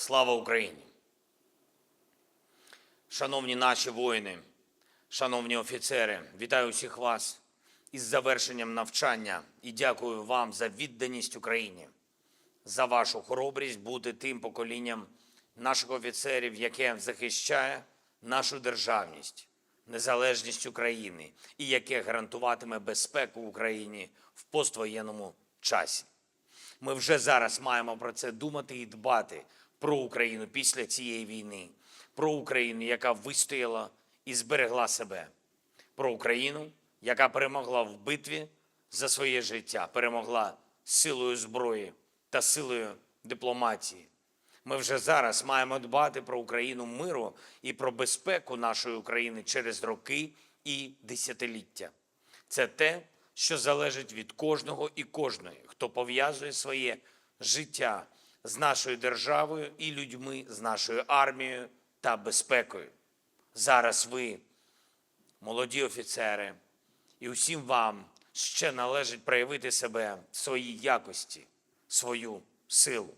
Слава Україні! Шановні наші воїни, шановні офіцери, вітаю усіх вас із завершенням навчання і дякую вам за відданість Україні, за вашу хоробрість бути тим поколінням наших офіцерів, яке захищає нашу державність, незалежність України і яке гарантуватиме безпеку Україні в поствоєнному часі. Ми вже зараз маємо про це думати і дбати про Україну після цієї війни, про Україну, яка вистояла і зберегла себе, про Україну, яка перемогла в битві за своє життя, перемогла силою зброї та силою дипломатії. Ми вже зараз маємо дбати про Україну миру і про безпеку нашої України через роки і десятиліття. Це те, що залежить від кожного і кожної, хто пов'язує своє життя з нашою державою і людьми, з нашою армією та безпекою. Зараз ви, молоді офіцери, і усім вам ще належить проявити себе в своїй якості, свою силу.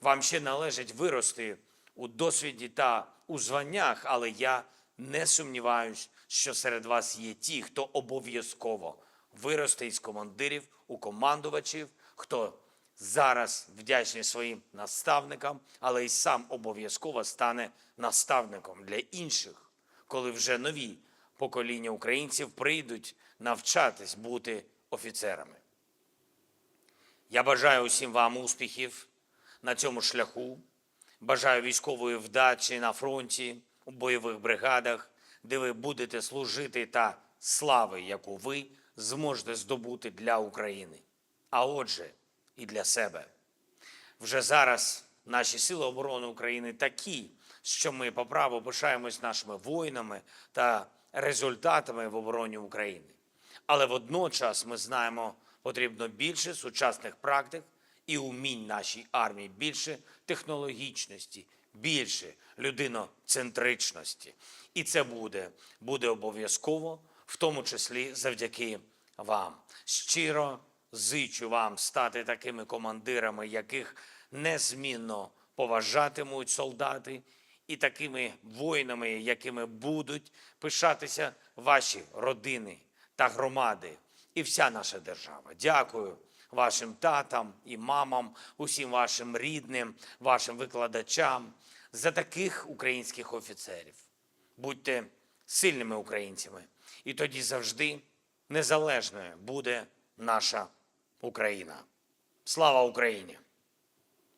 Вам ще належить вирости у досвіді та у званнях, але я не сумніваюсь, що серед вас є ті, хто обов'язково виросте із командирів у командувачів, хто зараз вдячний своїм наставникам, але й сам обов'язково стане наставником для інших, коли вже нові покоління українців прийдуть навчатись бути офіцерами. Я бажаю усім вам успіхів на цьому шляху. Бажаю військової вдачі на фронті, у бойових бригадах, де ви будете служити та слави, яку ви зможете здобути для України, а отже, і для себе. Вже зараз наші сили оборони України такі, що ми по праву пишаємось нашими воїнами та результатами в обороні України. Але водночас ми знаємо, потрібно більше сучасних практик і умінь нашій армії, більше технологічності, більше людиноцентричності. І це буде, буде обов'язково, в тому числі завдяки вам. Щиро зичу вам стати такими командирами, яких незмінно поважатимуть солдати, і такими воїнами, якими будуть пишатися ваші родини та громади і вся наша держава. Дякую вашим татам і мамам, усім вашим рідним, вашим викладачам за таких українських офіцерів. Будьте сильними українцями, і тоді завжди незалежною буде наша Україна. Слава Україні!